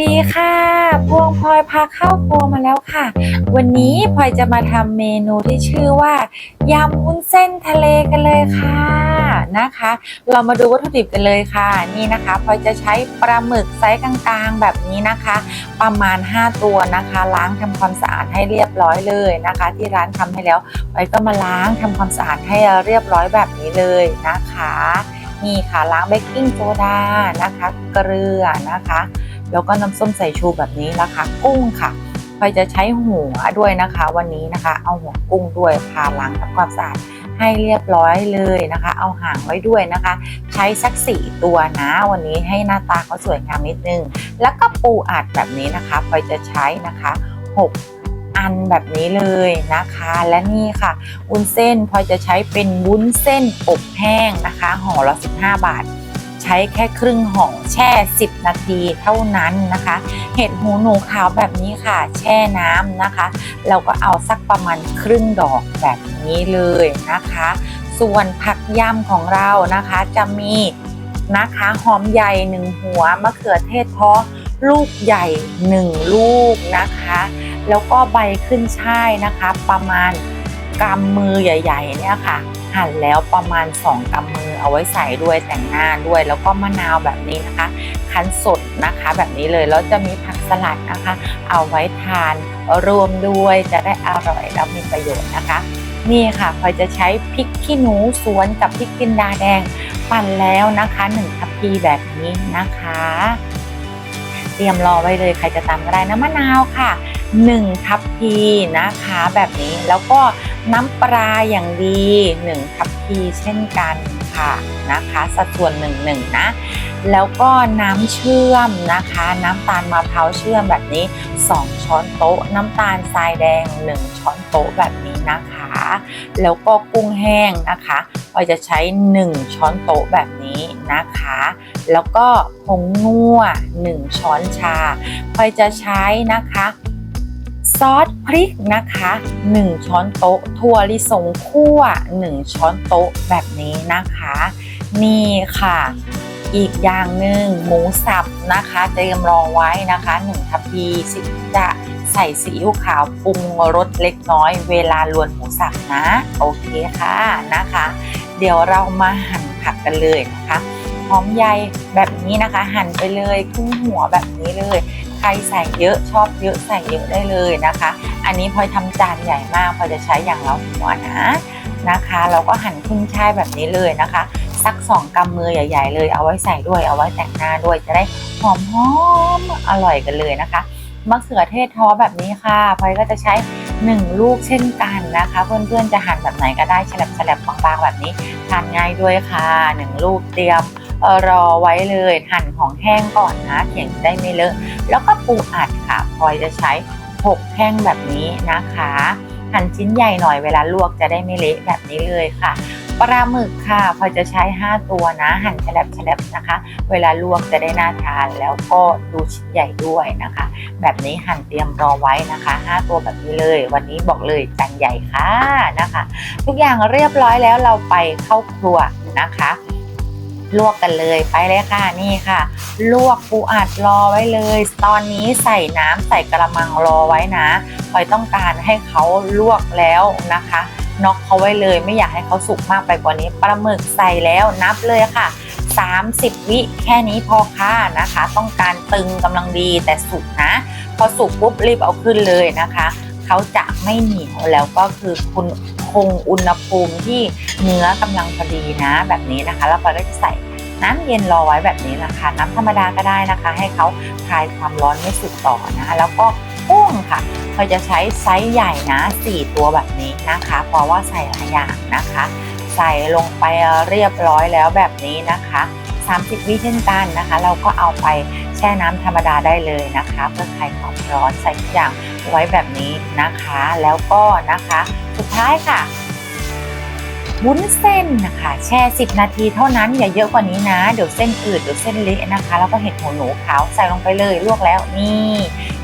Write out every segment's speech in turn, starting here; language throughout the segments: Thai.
ดีค่ะ พวงพลอยพาเข้าครัวมาแล้วค่ะ วันนี้พลอยจะมาทำเมนูที่ชื่อว่ายำวุ้นเส้นทะเลกันเลยค่ะนะคะ เรามาดูวัตถุดิบกันเลยค่ะ นี่นะคะพลอยจะใช้ปลาหมึกไซส์กลางๆ แบบนี้นะคะ ประมาณ 5 ตัวนะคะ ล้างทำความสะอาดให้เรียบร้อยเลยนะคะ ที่ร้านทำให้แล้วพลอยก็มาล้างทำความสะอาดให้เรียบร้อยแบบนี้เลยนะคะนี่ค่ะล้างเบกกิ้งโซดานะคะ เกลือนะคะ แล้วก็น้ำส้มสายชูแบบนี้นะคะ กุ้งค่ะพลอยจะใช้หัวด้วยนะคะ วันนี้นะคะ เอาหัวกุ้งด้วยพาล้างทำความสะอาดให้เรียบร้อยเลยนะคะ เอาหางไว้ด้วยนะคะ ใช้สักสี่ตัวนะ วันนี้ให้หน้าตาเขาสวยงามนิดนึง แล้วก็ปูอัดแบบนี้นะคะพลอยจะใช้นะคะหกอันแบบนี้เลยนะคะและนี่ค่ะวุ้นเส้นพลอยจะใช้เป็นวุ้นเส้นอบแห้งนะคะห่อละ 15 บาท ช้แค่ครึ่งห่อแช่ 10 นาทีเท่านั้นนะคะ เห็ดหูหนูขาวแบบนี้ค่ะ แช่น้ำนะคะ เราก็เอาสักประมาณครึ่งดอกแบบนี้เลยนะคะ ส่วนผักย่ำของเรานะคะจะมีนะคะหอมใหญ่หนึ่งหัวมะเขือเทศท้อลูกใหญ่หนึ่งลูกนะคะ แล้วก็ใบขึ้นช่ายนะคะ ประมาณกำมือใหญ่ๆเนี่ยค่ะ หั่นแล้วประมาณ 2กำมือเอาไว้ใส่ด้วยแต่งหน้าด้วย แล้วก็มะนาวแบบนี้นะคะ คั้นสดนะคะแบบนี้เลยแล้วจะมีผักสลัดนะคะ เอาไว้ทานรวมด้วยจะได้อร่อยแล้วมีประโยชน์นะคะ นี่ค่ะพลอยจะใช้พริกขี้หนูสวนกับพริกจินดาแดงปั่นแล้วนะคะ1ทัพพีแบบนี้นะคะเตรียมรอไว้เลยใครจะตามก็ได้น้ำมะนาวค่ะ1ทัพพีนะคะ แบบนี้แล้วก็ น้ำปลาอย่างดี1ทัพพีเช่นกันค่ะนะคะสัดส่วน 1 1 นะ แล้วก็น้ำเชื่อมนะคะ น้ำตาลมะพร้าวเชื่อมแบบนี้ 2 ช้อนโต๊ะ น้ำตาลทรายแดง 1 ช้อนโต๊ะแบบนี้นะคะ แล้วก็กุ้งแห้งนะคะเราจะใช้ 1 ช้อนโต๊ะแบบนี้นะคะ แล้วก็ผงนัว 1 ช้อนชาพลอยจะใช้นะคะ ซอสพริกนะคะ 1 ช้อนโต๊ะถั่วลิสงคั่ว 1 ช้อนโต๊ะแบบนี้นะคะ นี่ค่ะ อีกอย่างหนึ่งหมูสับนะคะเตรียมรอไว้นะคะ1ทัพพีสิจะใส่ซีอิ๊วขาวปรุงรสเล็กน้อย เวลาลวนหมูสับนะ โอเคค่ะนะคะ เดี๋ยวเรามาหั่นผักกันเลยนะคะหอมใยแบบนี้นะคะ หั่นไปเลยครึ่งหัวแบบนี้เลย ใครใส่เยอะชอบเยอะใส่เยอะได้เลยนะคะ อันนี้พลอยทำจานใหญ่มากพลอยจะใช้อย่างละหัวนะนะคะเราก็หั่นครึ่งช่ายแบบนี้เลยนะคะสักสองกำมือใหญ่ ๆ เลยเอาไว้ใส่ด้วยเอาไว้แต่งหน้าด้วยจะได้หอมหอมๆอร่อยกันเลยนะคะมะเขือเทศท้อแบบนี้ค่ะพลอยก็จะใช้1ลูกเช่นกันนะคะ เพื่อนๆจะหั่นแบบไหนก็ได้ฉลับๆบางๆ แบบนี้ทานง่ายด้วยค่ะ1ลูกเตรียม รอไว้เลยหั่นของแห้งก่อนนะเขียงได้ไม่เลอะแล้วก็ปูอัดค่ะพลอยจะใช้6แห้งแบบนี้นะคะ หั่นชิ้นใหญ่หน่อยเวลาลวกจะได้ไม่เละแบบนี้เลยค่ะปลาหมึกค่ะพลอยจะใช้ 5 ตัวนะ หั่นแฉลบๆนะคะ เวลาลวกจะได้น่าทานแล้วก็ดูชิ้นใหญ่ด้วยนะคะ แบบนี้หั่นเตรียมรอไว้นะคะ 5 ตัวแบบนี้เลย วันนี้บอกเลยจานใหญ่ค่ะนะคะ ทุกอย่างเรียบร้อยแล้วเราไปเข้าครัวนะคะ ลวกกันเลยไปเลยค่ะนี่ค่ะ ลวกปูอัดรอไว้เลย ตอนนี้ใส่น้ำใส่กระมังรอไว้นะพลอยต้องการให้เขาลวกแล้วนะคะน็อกเขาไว้เลย ไม่อยากให้เขาสุกมากไปกว่านี้ปลาหมึกใส่แล้วนับเลยค่ะ 30 วิแค่นี้พอค่ะนะคะ ต้องการตึงกำลังดีแต่สุกนะ พอสุกปุ๊บรีบเอาขึ้นเลยนะคะ เขาจะไม่เหนียวแล้วก็คือคุณคงอุณหภูมิที่เนื้อกำลังพอดีนะ แบบนี้นะคะ แล้วพอยก็จะใส่น้ำเย็นรอไว้แบบนี้นะคะ น้ำธรรมดาก็ได้นะคะ ให้เขาคลายความร้อนไม่สุดต่อนะ แล้วก็กุ้งค่ะพลอยจะใช้ไซส์ใหญ่นะ 4 ตัวแบบนี้นะคะ เพราะว่าใส่หลายอย่างนะคะ ใส่ลงไปเรียบร้อยแล้วแบบนี้นะคะ 30 วิเช่นกันนะคะ เราก็เอาไปแช่น้ำธรรมดาได้เลยนะคะ เพื่อคลายความร้อนใส่ทุกอย่างไว้แบบนี้นะคะ แล้วก็นะคะสุดท้ายค่ะวุ้นเส้นนะคะ แช่ 10 นาทีเท่านั้นอย่าเยอะกว่านี้นะ เดี๋ยวเส้นอืดเดี๋ยวเส้นเละนะคะ แล้วก็เห็ดหัวหนูขาวใส่ลงไปเลยลวกแล้วนี่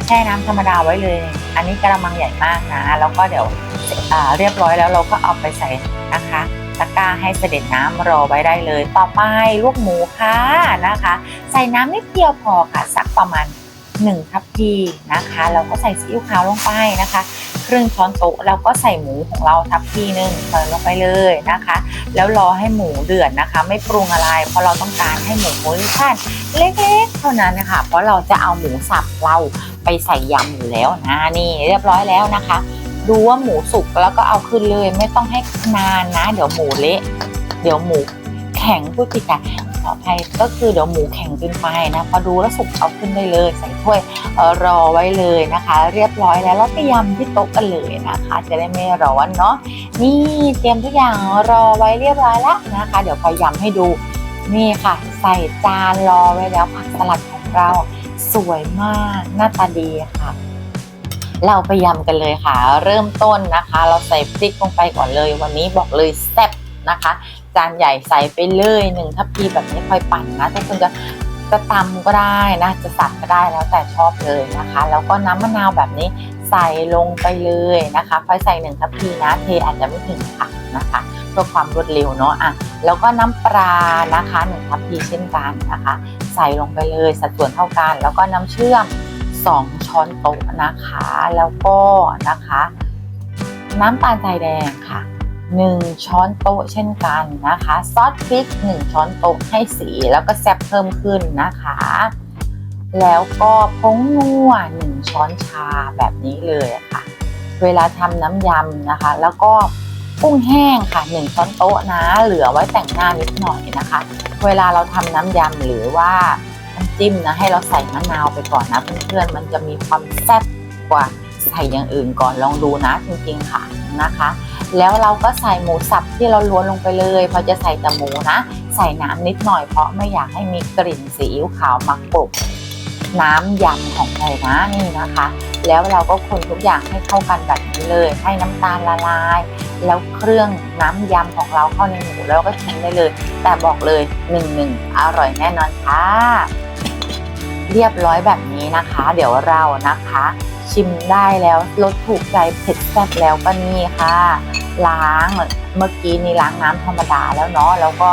แช่น้ำธรรมดาไว้เลย อันนี้กระมังใหญ่มากนะ แล้วก็เดี๋ยวเรียบร้อยแล้วเราก็เอาไปใส่นะคะ ตะกร้าให้เสด็จน้ำรอไว้ได้เลย ต่อไปลวกหมูค่ะนะคะ ใส่น้ำนิดเดียวพอค่ะ สักประมาณ1ทัพพีนะคะแล้วก็ใส่ซีอิ๊วขาวลงไปนะคะ ครึ่งช้อนโต๊ะแล้วก็ใส่หมูของเราทัพพีหนึ่งเติมลงไปเลยนะคะ แล้วรอให้หมูเดือดนะคะ ไม่ปรุงอะไร เพราะเราต้องการให้หมูรสชาติเล็กๆ เท่านั้นนะคะเพราะเราจะเอาหมูสับเราไปใส่ยำอยู่แล้วนะนี่เรียบร้อยแล้วนะคะ ดูว่าหมูสุกแล้วก็เอาขึ้นเลย ไม่ต้องให้นานนะ เดี๋ยวหมูเละ เดี๋ยวหมูแข็งพูดผิดอะขออภัยก็คือเดี๋ยวหมูแข็งเกินไปนะ พอดูแล้วสุกเอาขึ้นได้เลย ใส่ถ้วยออรอไว้เลยนะคะ เรียบร้อยแล้วแล้วก็ยำที่โต๊ะกันเลยนะคะ จะได้ไม่ร้อนเนาะนี่เตรียมทุกอย่างรอไว้เรียบร้อยแล้วนะคะ เดี๋ยวพอยำให้ดูนี่ค่ะ ใส่จานรอไว้แล้วผักสลัดของเรา สวยมากหน้าตาดีค่ะ เราไปยำกันเลยค่ะ เริ่มต้นนะคะ เราใส่พริกลงไปก่อนเลย วันนี้บอกเลยแซ่บนะคะ จานใหญ่ใส่ไปเลยหนึ่งทัพพีแบบนี้ค่อยปั่นนะถ้าคุณจะจะตำก็ได้นะ จะสับก็ได้แล้วแต่ชอบเลยนะคะ แล้วก็น้ำมะนาวแบบนี้ใส่ลงไปเลยนะคะค่อยใส่หนึ่งทัพพีนะ เทอาจจะไม่ถึงค่ะนะคะเพื่อความรวดเร็วเนาะอะแล้วก็น้ำปลานะคะหนึ่งทัพพีเช่นกันนะคะ ใส่ลงไปเลยสัดส่วนเท่ากัน แล้วก็น้ำเชื่อม 2 ช้อนโต๊ะนะคะ แล้วก็นะคะ น้ำตาลทรายแดงค่ะ 1 ช้อนโต๊ะเช่นกันนะคะ ซอสพริก 1 ช้อนโต๊ะให้สีแล้วก็แซ่บเพิ่มขึ้นนะคะ แล้วก็ผงนัว1 ช้อนชาแบบนี้เลยค่ะ เวลาทำน้ำยำนะคะ แล้วก็กุ้งแห้งค่ะ 1 ช้อนโต๊ะนะ เหลือไว้แต่งหน้านิดหน่อยนะคะ เวลาเราทำน้ำยำหรือว่า น้ำจิ้มนะให้เราใส่มะนาวไปก่อนนะเพื่อนๆมันจะมีความแซ่บกว่าใส่อย่างอื่นก่อนลองดูนะจริงๆค่ะนะคะ แล้วเราก็ใส่หมูสับที่เราล้วนลงไปเลยพอจะใส่แต่หมูนะ ใส่น้ำนิดหน่อยเพราะไม่อยากให้มีกลิ่นซีอิ๊วขาวมากบน้ำยำของเรานะนี่นะคะ แล้วเราก็คนทุกอย่างให้เข้ากันแบบนี้เลย ให้น้ำตาลละลาย แล้วเครื่องน้ำยำของเราเข้าในหมูแล้วก็ทิ้งได้เลย แต่บอกเลยหนึ่งหนึ่งอร่อยแน่นอนค่ะ เรียบร้อยแบบนี้นะคะ เดี๋ยวเรานะคะ ชิมได้แล้วรสถูกใจเผ็ดแซ่บแล้วก็นี่ค่ะ ล้างเมื่อกี้นี่ล้างน้ำธรรมดาแล้วเนาะแล้วก็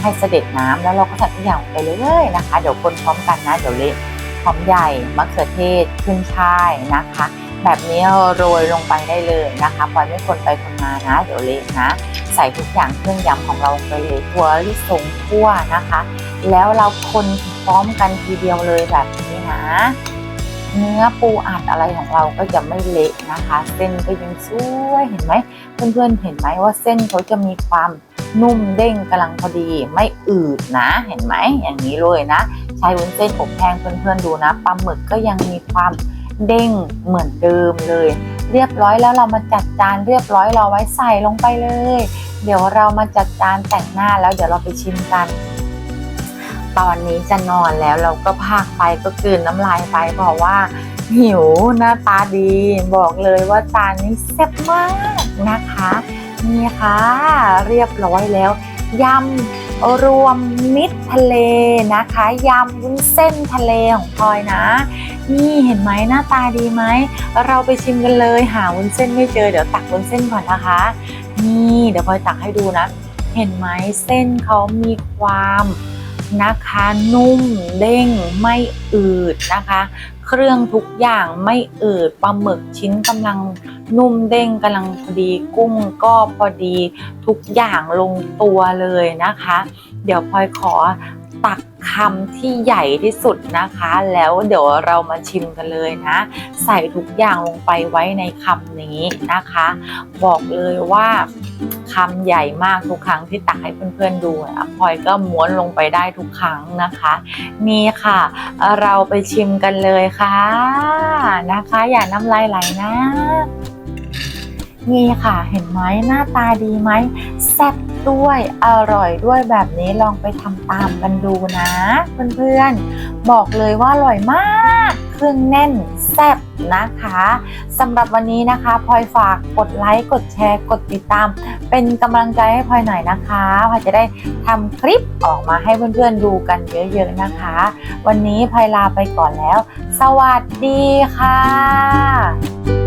ให้เสด็จน้ำแล้วเราก็ใส่ทุกอย่างไปเลยนะคะ เดี๋ยวคนพร้อมกันนะเดี๋ยวเละหอมใหญ่มะเขือเทศขึ้นช่ายนะคะ แบบนี้โรยลงไปได้เลยนะคะปล่อยไม่คนไปคนมานะ เดี๋ยวเละนะ ใส่ทุกอย่างเครื่องยำของเราไปเลยถั่วลิสงคั่วนะคะ แล้วเราคน พร้อมกันทีเดียวเลยแบบนี้นะ เนื้อปูอัดอะไรของเราก็จะไม่เละนะคะ เส้นก็ยังสวยเห็นไหมเพื่อนๆเห็นไหมว่าเส้นเขาจะมีความนุ่มเด้งกำลังพอดีไม่อืดนะ เห็นไหมอย่างนี้เลยนะ ใช้วุ้นเส้นอบแห้งเพื่อนๆดูนะปลาหมึกก็ยังมีความเด้งเหมือนเดิมเลย เรียบร้อยแล้วเรามาจัดจานเรียบร้อยเราไว้ใส่ลงไปเลย เดี๋ยวเรามาจัดจานแต่งหน้าแล้วเดี๋ยวเราไปชิมกัน ตอนนี้จะนอนแล้วเราก็พากไปก็กลืนน้ำลายไปเพราะว่า หิวหน้าตาดี บอกเลยว่าจานนี้แซ่บมากนะคะนี่ค่ะ เรียบร้อยแล้วยำรวมมิตรทะเลนะคะยำวุ้นเส้นทะเลของพลอยนะ นี่เห็นไหมหน้าตาดีไหมเราไปชิมกันเลยหาวุ้นเส้นไม่เจอเดี๋ยวตักวุ้นเส้นก่อนนะคะ นี่เดี๋ยวพลอยตักให้ดูนะ เห็นไหมเส้นเขามีความ นะคะ นุ่มเด้งไม่อืดนะคะ เครื่องทุกอย่างไม่อืดปลาหมึกชิ้นกำลังนุ่มเด้งกำลังพอดีกุ้งก็พอดีทุกอย่างลงตัวเลยนะคะ เดี๋ยวพลอยขอ ตักคำที่ใหญ่ที่สุดนะคะ แล้วเดี๋ยวเรามาชิมกันเลยนะ ใส่ทุกอย่างลงไปไว้ในคำนี้นะคะ บอกเลยว่าคำใหญ่มากทุกครั้งที่ตักให้เพื่อนๆดูอะพลอยก็ม้วนลงไปได้ทุกครั้งนะคะ นี่ค่ะ เราไปชิมกันเลยค่ะนะคะ อย่าน้ำลายไหลนะ นี่ค่ะเห็นไหมหน้าตาดีไหมแซ่บด้วยอร่อยด้วยแบบนี้ลองไปทำตามกันดูนะเพื่อนๆบอกเลยว่าอร่อยมากเครื่องแน่นแซ่บนะคะสำหรับวันนี้นะคะพลอยฝากกดไลค์กดแชร์ กดติดตาม เป็นกำลังใจให้พลอยหน่อยนะคะพลอยจะได้ทำคลิปออกมาให้เพื่อนๆดูกันเยอะๆนะคะ วันนี้พลอยลาไปก่อนแล้ว สวัสดีค่ะ